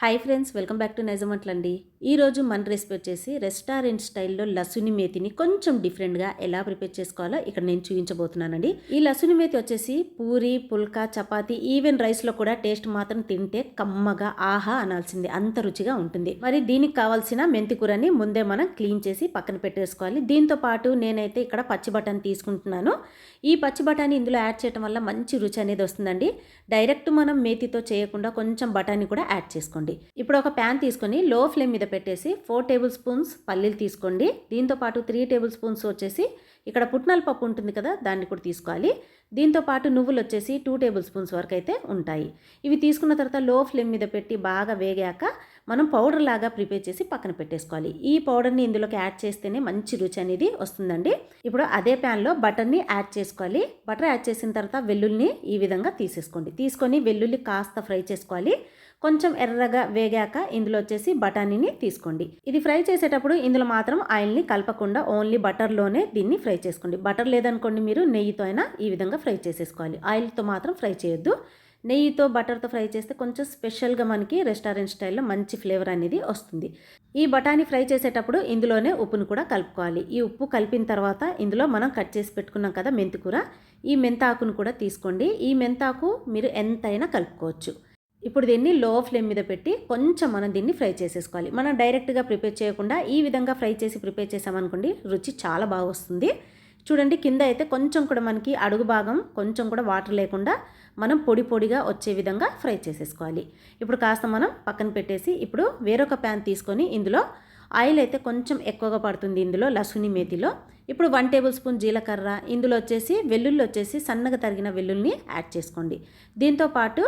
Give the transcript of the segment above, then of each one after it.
Hi friends welcome back to నైజమంట్లండి. ఈరోజు మన recipe వచ్చేసి రెస్టారెంట్ స్టైల్లో లసుని మేతిని కొంచెం డిఫరెంట్గా ఎలా ప్రిపేర్ చేసుకోవాలో ఇక్కడ నేను చూపించబోతున్నానండి. ఈ లసుని మేతి వచ్చేసి పూరి పుల్కా చపాతి ఈవెన్ రైస్లో కూడా టేస్ట్ మాత్రం తింటే కమ్మగా ఆహా అనాల్సింది అంత రుచిగా ఉంటుంది. మరి దీనికి కావాల్సిన మెంతి కూరని ముందే మనం క్లీన్ చేసి పక్కన పెట్టేసుకోవాలి. దీంతో పాటు నేనైతే ఇక్కడ పచ్చి బఠానీ తీసుకుంటున్నాను. ఈ పచ్చి బఠానీ ఇందులో యాడ్ చేయడం వల్ల మంచి రుచి అనేది వస్తుందండి. డైరెక్ట్ మనం మేతితో చేయకుండా కొంచెం బఠానీ కూడా యాడ్ చేసుకోండి. ఇప్పుడు ఒక ప్యాన్ తీసుకొని లో ఫ్లేమ్ మీద పెట్టేసి ఫోర్ టేబుల్ స్పూన్స్ పల్లీలు తీసుకోండి. దీంతో పాటు త్రీ టేబుల్ స్పూన్స్ వచ్చేసి ఇక్కడ పుట్నాల పప్పు ఉంటుంది కదా దాన్ని కూడా తీసుకోవాలి. దీంతో పాటు నువ్వులు వచ్చేసి టూ టేబుల్ స్పూన్స్ వరకు అయితే ఉంటాయి. ఇవి తీసుకున్న తర్వాత లో ఫ్లేమ్ మీద పెట్టి బాగా వేగాక మనం పౌడర్ లాగా ప్రిపేర్ చేసి పక్కన పెట్టేసుకోవాలి. ఈ పౌడర్ని ఇందులోకి యాడ్ చేస్తేనే మంచి రుచి అనేది వస్తుందండి. ఇప్పుడు అదే ప్యాన్లో బటర్ని యాడ్ చేసుకోవాలి. బటర్ యాడ్ చేసిన తర్వాత వెల్లుల్ని ఈ విధంగా తీసేసుకోండి. తీసుకొని వెల్లుల్లి కాస్త ఫ్రై చేసుకోవాలి. కొంచెం ఎర్రగా వేగాక ఇందులో వచ్చేసి బఠానీని తీసుకోండి. ఇది ఫ్రై చేసేటప్పుడు ఇందులో మాత్రం ఆయిల్ని కలపకుండా ఓన్లీ బటర్లోనే దీన్ని ఫ్రై చేసుకోండి. బటర్ లేదనుకోండి మీరు నెయ్యితో అయినా ఈ విధంగా ఫ్రై చేసేసుకోవాలి. ఆయిల్తో మాత్రం ఫ్రై చేయొద్దు. నెయ్యితో బటర్తో ఫ్రై చేస్తే కొంచెం స్పెషల్గా మనకి రెస్టారెంట్ స్టైల్లో మంచి ఫ్లేవర్ అనేది వస్తుంది. ఈ బఠానీ ఫ్రై చేసేటప్పుడు ఇందులోనే ఉప్పును కూడా కలుపుకోవాలి. ఈ ఉప్పు కలిపిన తర్వాత ఇందులో మనం కట్ చేసి పెట్టుకున్నాం కదా మెంతికూర ఈ మెంతాకును కూడా తీసుకోండి. ఈ మెంతాకు మీరు ఎంతైనా కలుపుకోవచ్చు. ఇప్పుడు దీన్ని లో ఫ్లేమ్ మీద పెట్టి కొంచెం మనం దీన్ని ఫ్రై చేసేసుకోవాలి. మనం డైరెక్ట్గా ప్రిపేర్ చేయకుండా ఈ విధంగా ఫ్రై చేసి ప్రిపేర్ చేసామనుకోండి రుచి చాలా బాగా వస్తుంది. చూడండి కింద అయితే కొంచెం కూడా మనకి అడుగు భాగం కొంచెం కూడా వాటర్ లేకుండా మనం పొడి పొడిగా వచ్చే విధంగా ఫ్రై చేసేసుకోవాలి. ఇప్పుడు కాస్త మనం పక్కన పెట్టేసి ఇప్పుడు వేరొక ప్యాన్ తీసుకొని ఇందులో ఆయిల్ అయితే కొంచెం ఎక్కువగా పడుతుంది ఇందులో లసుని మేతిలో. ఇప్పుడు వన్ టేబుల్ స్పూన్ జీలకర్ర ఇందులో వచ్చేసి వెల్లుల్లి వచ్చేసి సన్నగా తరిగిన వెల్లుల్ని యాడ్ చేసుకోండి. దీంతో పాటు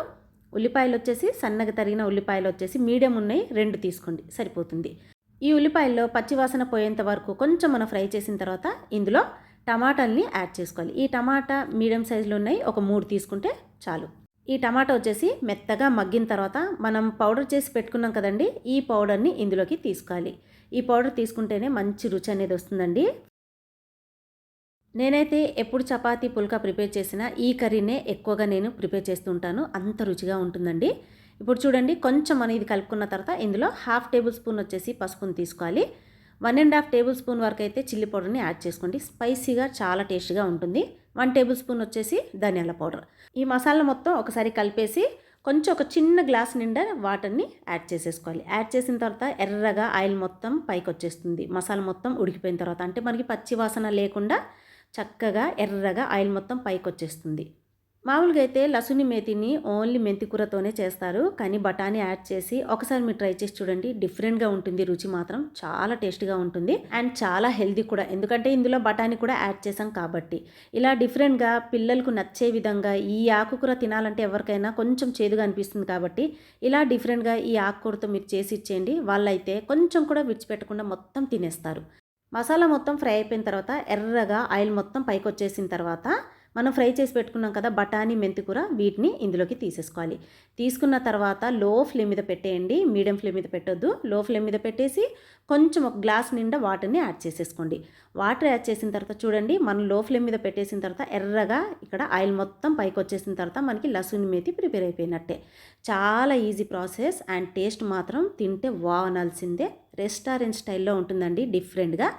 ఉల్లిపాయలు వచ్చేసి సన్నగా తరిగిన ఉల్లిపాయలు వచ్చేసి మీడియం ఉన్నాయి రెండు తీసుకోండి. సరిపోతుంది. ఈ ఉల్లిపాయల్లో పచ్చివాసన పోయేంత వరకు కొంచెం మనం ఫ్రై చేసిన తర్వాత ఇందులో టమాటాలని యాడ్ చేసుకోవాలి. ఈ టమాటా మీడియం సైజులో ఉన్నాయి ఒక మూడు తీసుకుంటే చాలు. ఈ టమాటా వచ్చేసి మెత్తగా మగ్గిన తర్వాత మనం పౌడర్ చేసి పెట్టుకున్నాం కదండి ఈ పౌడర్ని ఇందులోకి తీసుకోవాలి. ఈ పౌడర్ తీసుకుంటేనే మంచి రుచి అనేది వస్తుందండి. నేనైతే ఎప్పుడు చపాతీ పుల్కా ప్రిపేర్ చేసినా ఈ కర్రీనే ఎక్కువగా నేను ప్రిపేర్ చేస్తుంటాను అంత రుచిగా ఉంటుందండి. ఇప్పుడు చూడండి కొంచెం మనం ఇది కలుపుకున్న తర్వాత ఇందులో హాఫ్ టేబుల్ స్పూన్ వచ్చేసి పసుపుని తీసుకోవాలి. One and half table spoon వరకు అయితే చిల్లీ పౌడర్ని యాడ్ చేసుకోండి. స్పైసీగా చాలా టేస్ట్గా ఉంటుంది. వన్ టేబుల్ స్పూన్ వచ్చేసి ధనియాల పౌడర్. ఈ మసాలా మొత్తం ఒకసారి కలిపేసి కొంచెం ఒక చిన్న గ్లాస్ నిండా వాటర్ని యాడ్ చేసేసుకోవాలి. యాడ్ చేసిన తర్వాత ఎర్రగా ఆయిల్ మొత్తం పైకి వచ్చేస్తుంది మసాలా మొత్తం ఉడికిపోయిన తర్వాత అంటే మనకి పచ్చి వాసన లేకుండా చక్కగా ఎర్రగా ఆయిల్ మొత్తం పైకి వచ్చేస్తుంది మామూలుగా అయితే లసుని మేతిని ఓన్లీ మెంతికూరతోనే చేస్తారు. కానీ బఠానీ యాడ్ చేసి ఒకసారి మీరు ట్రై చేసి చూడండి. డిఫరెంట్గా ఉంటుంది. రుచి మాత్రం చాలా టేస్ట్గా ఉంటుంది. అండ్ చాలా హెల్దీ కూడా. ఎందుకంటే ఇందులో బఠానీ కూడా యాడ్ చేసాం కాబట్టి. ఇలా డిఫరెంట్గా పిల్లలకు నచ్చే విధంగా ఈ ఆకుకూర తినాలంటే ఎవరికైనా కొంచెం చేదుగా అనిపిస్తుంది కాబట్టి ఇలా డిఫరెంట్గా ఈ ఆకుకూరతో మీరు చేసి ఇచ్చేయండి. వాళ్ళైతే కొంచెం కూడా విడిచిపెట్టకుండా మొత్తం తినేస్తారు. మసాలా మొత్తం ఫ్రై అయిపోయిన తర్వాత ఎర్రగా ఆయిల్ మొత్తం పైకి వచ్చేసిన తర్వాత మనం ఫ్రై చేసి పెట్టుకున్నాం కదా బఠానీ మెంతికూర వీటిని ఇందులోకి తీసేసుకోవాలి. తీసుకున్న తర్వాత లో ఫ్లేమ్ మీద పెట్టేయండి. మీడియం ఫ్లేమ్ మీద పెట్టొద్దు. లో ఫ్లేమ్ మీద పెట్టేసి కొంచెం ఒక గ్లాస్ నిండా వాటర్ని యాడ్ చేసేసుకోండి. వాటర్ యాడ్ చేసిన తర్వాత చూడండి మనం లో ఫ్లేమ్ మీద పెట్టేసిన తర్వాత ఎర్రగా ఇక్కడ ఆయిల్ మొత్తం పైకి వచ్చేసిన తర్వాత మనకి లసుని మేతి ప్రిపేర్ అయిపోయినట్టే. చాలా ఈజీ ప్రాసెస్ అండ్ టేస్ట్ మాత్రం తింటే వానాల్సిందే రెస్టారెంట్ స్టైల్లో ఉంటుందండి డిఫరెంట్గా.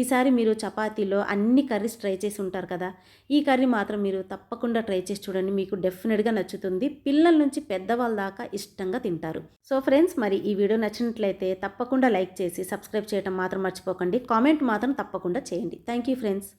ఈసారి మీరు చపాతీలో అన్ని కర్రీస్ ట్రై చేసి ఉంటారు కదా ఈ కర్రీ మాత్రం మీరు తప్పకుండా ట్రై చేసి చూడండి. మీకు డెఫినెట్గా నచ్చుతుంది. పిల్లల నుంచి పెద్దవాళ్ళ దాకా ఇష్టంగా తింటారు. సో ఫ్రెండ్స్ మరి ఈ వీడియో నచ్చినట్లయితే తప్పకుండా లైక్ చేసి సబ్స్క్రైబ్ చేయడం మాత్రం మర్చిపోకండి. కామెంట్ మాత్రం తప్పకుండా చేయండి. Thank you friends.